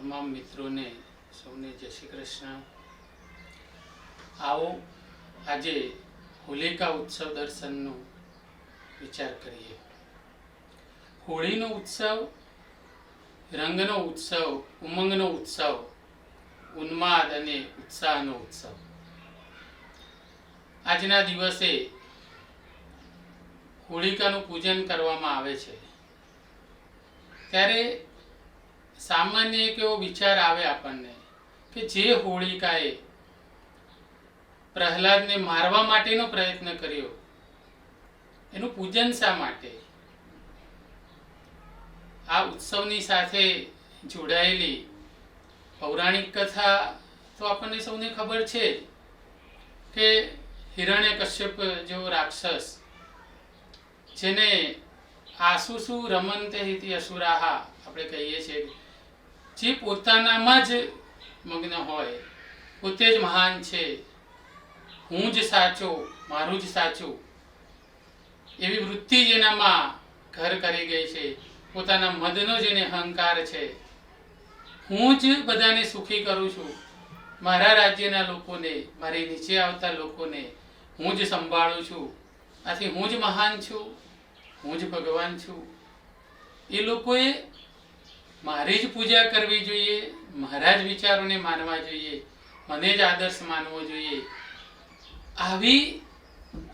તમામ મિત્રોને સૌને જય શ્રી કૃષ્ણ. આવો આજે હોલિકા ઉત્સવ દર્શનનો વિચાર કરીએ. હોળીનો ઉત્સવ, રંગનો ઉત્સવ, ઉમંગનો ઉત્સવ, ઉન્માદ અને ઉત્સાહનો ઉત્સવ. આજના દિવસે હોળિકાનું પૂજન કરવામાં આવે છે. ત્યારે સામાન્ય એક એવો વિચાર આવે આપણને કે જે હોળિકાએ પ્રહલાદને મારવા માટેનો પ્રયત્ન કર્યો. એનું પૂજન શા માટે? આ ઉત્સવની સાથે જોડાયેલી પૌરાણિક કથા તો આપણને સૌને ખબર છે કે હિરણ્ય કશ્યપ જેવો રાક્ષસ જેને આસુસુ રમંતે હિતિ અસુરાહા આપણે કહીએ છીએ જે પોતાનામાં જ મગ્ન હોય, પોતે જ મહાન છે. હું જ સાચો, મારું જ સાચું. એવી વૃત્તિ જેનામાં ઘર કરી ગઈ છે. પોતાના મદનો જેને અહંકાર છે. હું જ બધાને સુખી કરું છું. મારા રાજ્યના લોકોને, મારી નીચે આવતા લોકોને હું જ સંભાળું છું. આથી હું જ મહાન છું. હું જ ભગવાન છું. એ લોકોએ મારી જ પૂજા કરવી જોઈએ મારા જ વિચારોને માનવા જોઈએ, મને જ આદર્શ માનવો જોઈએ. આવી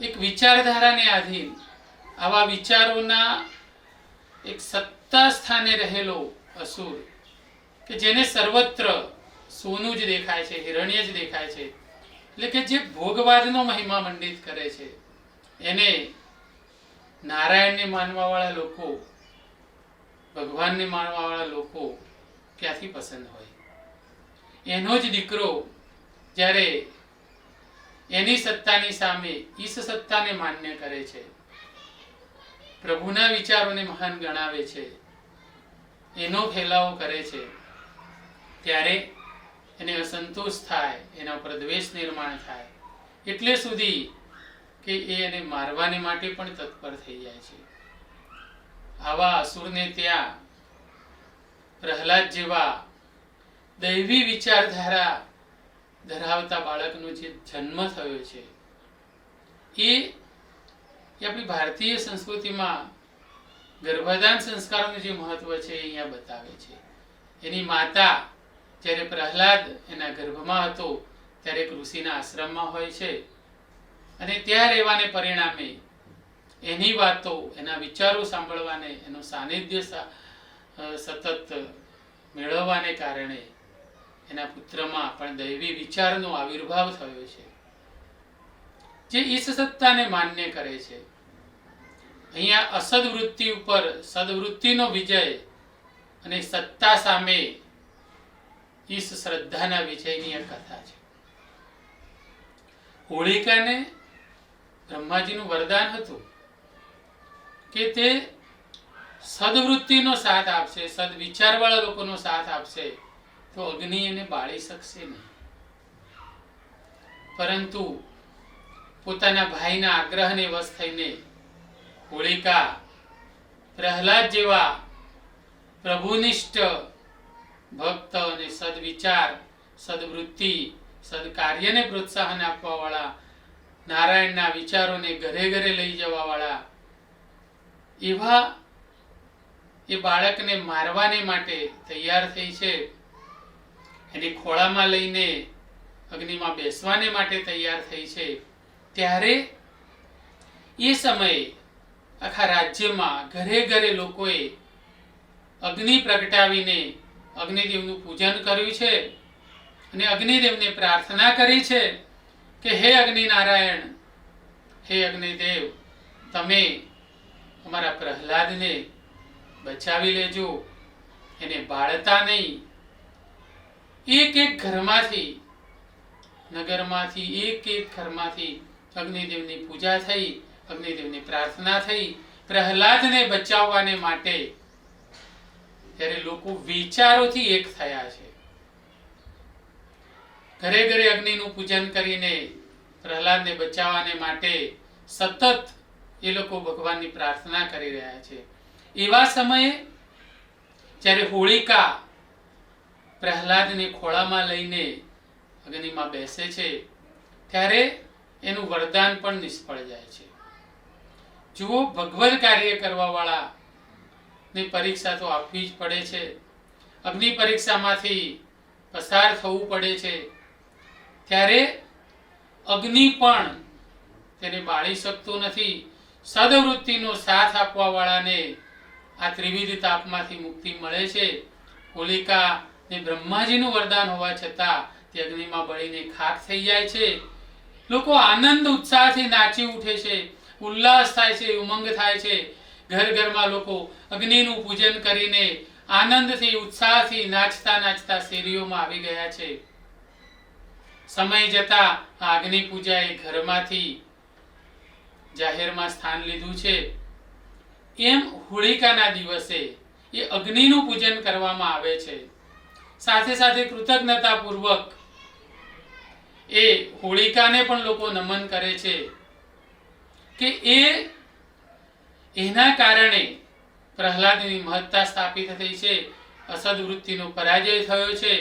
એક વિચારધારાને આધીન આવા વિચારોના એક સત્તા સ્થાને રહેલો અસુર, કે જેને સર્વત્ર સોનું જ દેખાય છે, હિરણ્ય જ દેખાય છે, એટલે કે જે ભોગવાદનો મહિમા મંડિત કરે છે, એને નારાયણને માનવાવાળા લોકો ભગવાનને માનવાવાળા લોકો ક્યાંથી પસંદ હોય? એનો જ દીકરો જ્યારે એની સત્તાની સામે ઈશ સત્તાને માન્ય કરે છે, પ્રભુના વિચારોને મહાન ગણાવે છે, એનો ફેલાવો કરે છે, ત્યારે એને અસંતોષ થાય, એના ઉપર દ્વેષ નિર્માણ થાય, એટલે સુધી કે એ એને મારવાને માટે પણ તત્પર થઈ જાય છે. આવા અસુરને ત્યાં, પ્રહલાદ જેવા દૈવી વિચારધારા ધરાવતા બાળકનો જે જન્મ થયો છે એ આપણી ભારતીય સંસ્કૃતિમાં ગર્ભાધાન સંસ્કારનું જે મહત્વ છે એ અહીંયા બતાવે છે. એની માતા જ્યારે પ્રહલાદ એના ગર્ભમાં હતો, ત્યારે એક ઋષિના આશ્રમમાં હોય છે અને ત્યાં રહેવાને પરિણામે એની વાતો, એના વિચારો સાંભળવાને, એનું સાનિધ્ય સતત મેળવવાને કારણે એના પુત્રમાં પણ દૈવી વિચારનો આવિર્ભાવ થયો છે. જે ઈશ સત્તાને માન્ય કરે છે. અહીંયા અસદવૃત્તિ ઉપર સદવૃત્તિનો વિજય અને સત્તા સામે ઈશ શ્રદ્ધાના વિજયની આ કથા છે. હોળિકાને બ્રહ્માજીનું વરદાન હતું. કે તે સદવૃત્તિનો સાથ આપશે, સદવિચારવાળા લોકોનો સાથ આપશે, તો અગ્નિ એને બાળી શકશે નહીં. પરંતુ પોતાના ભાઈના આગ્રહને વશ થઈને હોળિકા પ્રહલાદ જેવા પ્રભુનિષ્ઠ ભક્ત અને સદવિચાર, સદવૃત્તિ, સદકાર્યને પ્રોત્સાહન આપવાવાળા નારાયણના વિચારોને ઘરે ઘરે લઈ જવાવાળા એવા એ બાળકને મારવાને માટે તૈયાર થઈ છે. એને ખોળામાં લઈને અગ્નિમાં બેસવાને માટે તૈયાર થઈ છે. ત્યારે એ સમયે આખા રાજ્યમાં ઘરે ઘરે લોકોએ અગ્નિ પ્રગટાવીને અગ્નિદેવનું પૂજન કર્યું છે અને અગ્નિદેવને પ્રાર્થના કરી છે કે, હે અગ્નિ નારાયણ હે અગ્નિદેવ, તમે અમારા પ્રહલાદને બચાવી લેજો. એને બાળતા નહીં. એક એક ઘરમાંથી, નગરમાંથી, એક એક ઘરમાંથી અગ્નિદેવની પૂજા થઈ, અગ્નિદેવની પ્રાર્થના થઈ, પ્રહલાદને બચાવવાને માટે ત્યારે લોકો વિચારોથી એક થયા છે. ઘરે ઘરે અગ્નિનું પૂજન કરીને પ્રહલાદને બચાવવાને માટે સતત એ લોકો ભગવાનની પ્રાર્થના કરી રહ્યા છે. એવા સમયે જ્યારે હોળિકા પ્રહલાદને ખોળામાં લઈને અગ્નિમાં બેસે છે, ત્યારે એનું વરદાન પણ નિષ્ફળ જાય છે. જુઓ, ભગવદ કાર્ય કરવા વાળા ની પરીક્ષા તો આપવી જ પડે છે. અગ્નિ પરીક્ષામાંથી પસાર થવું પડે છે. ત્યારે અગ્નિ પણ તેને બાળી શકતો નથી. સદવૃત્તિનો સાથ આપવા વાળાને આ ત્રિવિધ તાપમાંથી મુક્તિ મળે છે. હોલિકા ને બ્રહ્માજીનું વરદાન હોવા છતાં તે અગ્નિમાં બળીને ખાક થઈ જાય છે. લોકો આનંદ, ઉત્સાહથી નાચી ઉઠે છે, ઉલ્લાસ થાય છે, ઉમંગ થાય છે. ઘર ઘરમાં લોકો અગ્નિનું પૂજન કરીને આનંદથી, ઉત્સાહથી નાચતા નાચતા શેરીઓમાં આવી ગયા છે. સમય જતા આ અગ્નિ પૂજા એ ઘરમાંથી જાહેરમાં સ્થાન લીધું છે. એમ હોળિકાના દિવસે એ અગ્નિનું પૂજન કરવામાં આવે છે. સાથે સાથે કૃતજ્ઞતાપૂર્વક એ હોળિકાને પણ લોકો નમન કરે છે કે એ એના કારણે પ્રહલાદની મહત્તા સ્થાપિત થઈ છે. અસદ વૃત્તિનો પરાજય થયો છે.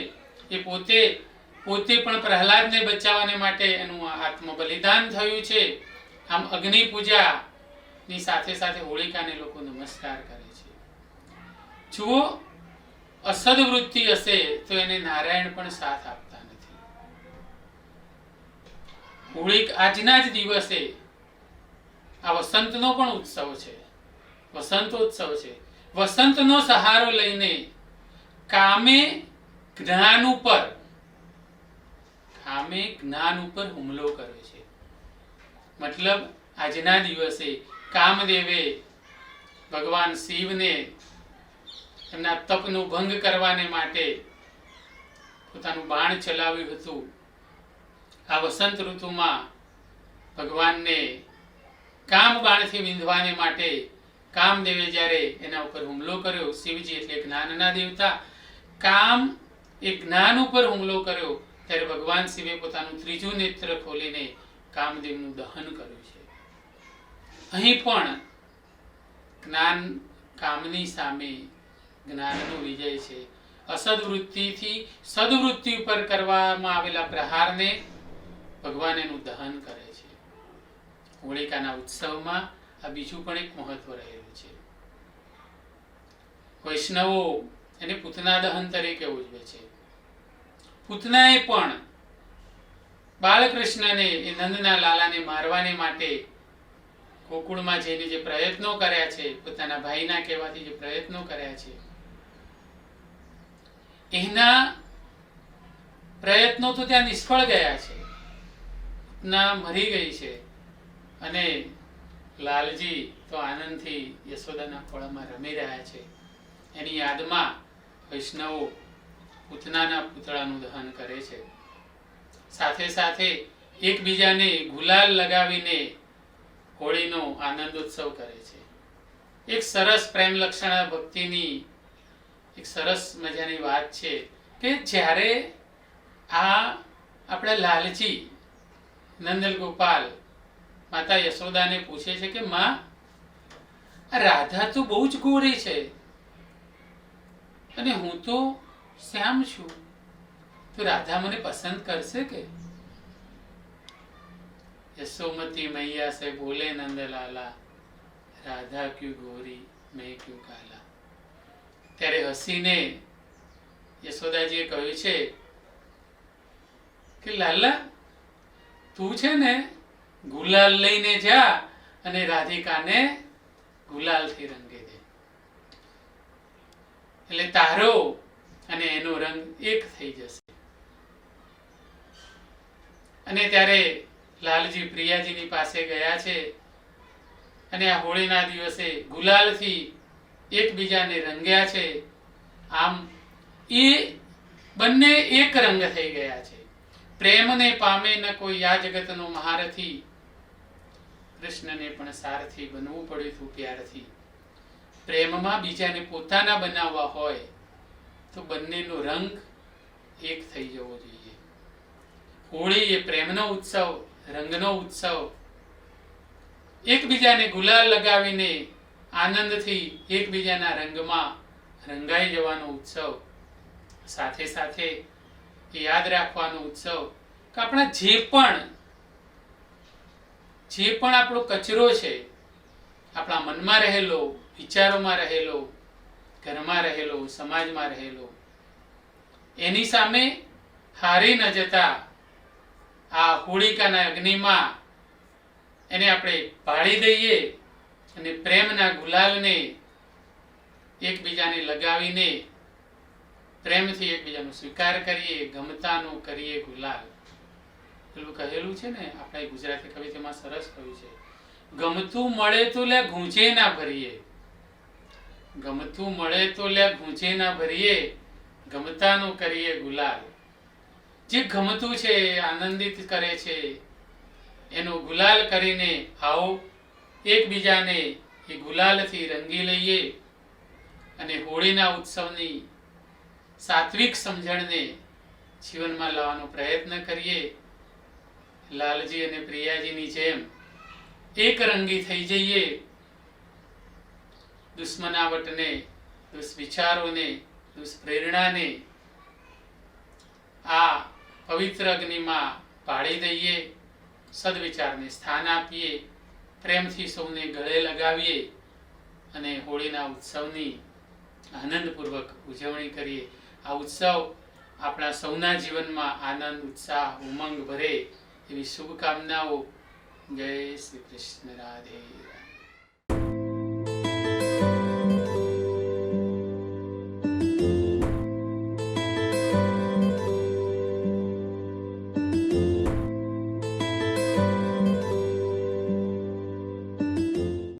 એ પોતે પોતે પણ પ્રહલાદને બચાવવાને માટે એનું આત્મ બલિદાન થયું છે. આમ અગ્નિ પૂજાની સાથે સાથે હોળિકાને લોકો નમસ્કાર કરે છે. જુઓ અસદવૃત્તિ હશે તો એને નારાયણ પણ સાથ આપતા નથી. હોળી આજના જ દિવસે આ વસંતનો પણ ઉત્સવ છે. વસંતોત્સવ છે. વસંતનો સહારો લઈને કામે જ્ઞાન ઉપર, કામે જ્ઞાન ઉપર હુમલો કરે છે. મતલબ આજના દિવસે કામદેવે ભગવાન શિવને એમના તપનું ભંગ કરવાને માટે પોતાનું બાણ ચલાવ્યું હતું. આ વસંત ઋતુમાં ભગવાનને કામ બાણથી વિંધવાને માટે કામદેવે જ્યારે એના ઉપર હુમલો કર્યો, શિવજી એટલે જ્ઞાનના દેવતા, કામ એ જ્ઞાન ઉપર હુમલો કર્યો, ત્યારે ભગવાન શિવે પોતાનું ત્રીજું નેત્ર ખોલીને કામદેવનું દહન કર્યું છે. અહીં પણ જ્ઞાન કામની સામે જ્ઞાનનો વિજય છે. અસદવૃત્તિથી સદવૃત્તિ ઉપર કરવામાં આવેલા પ્રહારને ભગવાન એનું દહન કરે છે. હોળિકાના ઉત્સવમાં આ બીજું પણ એક મહત્વ રહેલું છે. વૈષ્ણવો એને પૂતના દહન તરીકે ઉજવે છે. પૂતનાએ પણ બાળકૃષ્ણને, એ નંદના લાલાને મારવાને માટે ગોકુળમાં જઈને જે પ્રયત્નો કર્યા છે, પોતાના ભાઈના કહેવાથી જે પ્રયત્નો કર્યા છે, એના પ્રયત્નો તો ત્યાં નિષ્ફળ ગયા છે. ના મરી ગઈ છે. અને લાલજી તો આનંદથી યશોદાના ખોળામાં રમી રહ્યા છે. એની યાદમાં વૈષ્ણવો પૂતનાના પૂતળાનું દહન કરે છે. સાથે સાથે એકબીજાને ગુલાલ લગાવીને હોળીનો આનંદ ઉત્સવ કરે છે. એક સરસ પ્રેમ લક્ષણા ભક્તિની એક સરસ મજાની વાત છે કે જ્યારે આ આપણે લાલજી નંદલ ગોપાલ માતા યશોદાને પૂછે છે કે માં રાધા તો બહુ જ ગોરી છે. અને હું તો શ્યામ છું. તો રાધા મને પસંદ કરશે કે? યશોમતી મૈયા સે બોલે નંદલાલા, રાધા ક્યુ ગોરી, મેં ક્યુ કાલા. ત્યારે હસીને યશોદાજીએ કહ્યું છે કે, લાલા, તું છે ને ગુલાલ લઈને જા અને રાધિકાને ગુલાલથી રંગે દે. એટલે તારો અને એનો રંગ એક થઈ જશે. અને ત્યારે લાલજી પ્રિયાજીની પાસે ગયા છે. અને આ હોળીના દિવસે ગુલાલથી એકબીજાને રંગ્યા છે. આમ એ બંને એક રંગ થઈ ગયા છે. પ્રેમને પામે ન કોઈ આ જગતનો મહારથી. કૃષ્ણને પણ સારથી બનવું પડ્યું હતું પ્યારથી. પ્રેમમાં બીજાને પોતાના બનાવવા હોય તો બંનેનો રંગ એક થઈ જવો જોઈએ. હોળી એ પ્રેમનો ઉત્સવ, રંગનો ઉત્સવ. એકબીજાને ગુલાલ લગાવીને આનંદથી એકબીજાના રંગમાં રંગાઈ જવાનો ઉત્સવ. સાથે સાથે યાદ રાખવાનો ઉત્સવ કે આપણા જે પણ જે પણ આપણો કચરો છે, આપણા મનમાં રહેલો, વિચારોમાં રહેલો, ઘરમાં રહેલો, સમાજમાં રહેલો, એની સામે હારી ન જતા આ હોળિકાના અગ્નિમાં એને આપણે ભાળી દઈએ અને પ્રેમના ગુલાલને એકબીજાને લગાવીને પ્રેમથી એકબીજાનો સ્વીકાર કરીએ, ગમતાનો કરીએ ગુલાલ. પેલું કહેલું છે ને આપણા ગુજરાતી કવિતામાં સરસ કહ્યું છે, ગમતું મળે તો લે ગૂંચે ના ભરીએ. ગમતું મળે તો લે ગૂંચે ના ભરીએ, ગમતાનું કરીએ ગુલાલ. જે ગમતું છે, આનંદિત કરે છે, એનો ગુલાલ કરીને આવો, એકબીજાને એ ગુલાલથી રંગી લઈએ અને હોળીના ઉત્સવની સાત્વિક સમજણને જીવનમાં લાવવાનો પ્રયત્ન કરીએ. લાલજી અને પ્રિયાજીની જેમ એક રંગી થઈ જઈએ. દુશ્મનાવટને, દુષ્વિચારોને, દુષ્પ્રેરણાને આ પવિત્ર અગ્નિમાં પાડી દઈએ, સદવિચારને સ્થાન આપીએ, પ્રેમથી સૌને ગળે લગાવીએ અને હોળીના ઉત્સવની આનંદપૂર્વક ઉજવણી કરીએ. આ ઉત્સવ આપણા સૌના જીવનમાં આનંદ, ઉત્સાહ, ઉમંગ ભરે એવી શુભકામનાઓ. જય શ્રી કૃષ્ણ રાધે.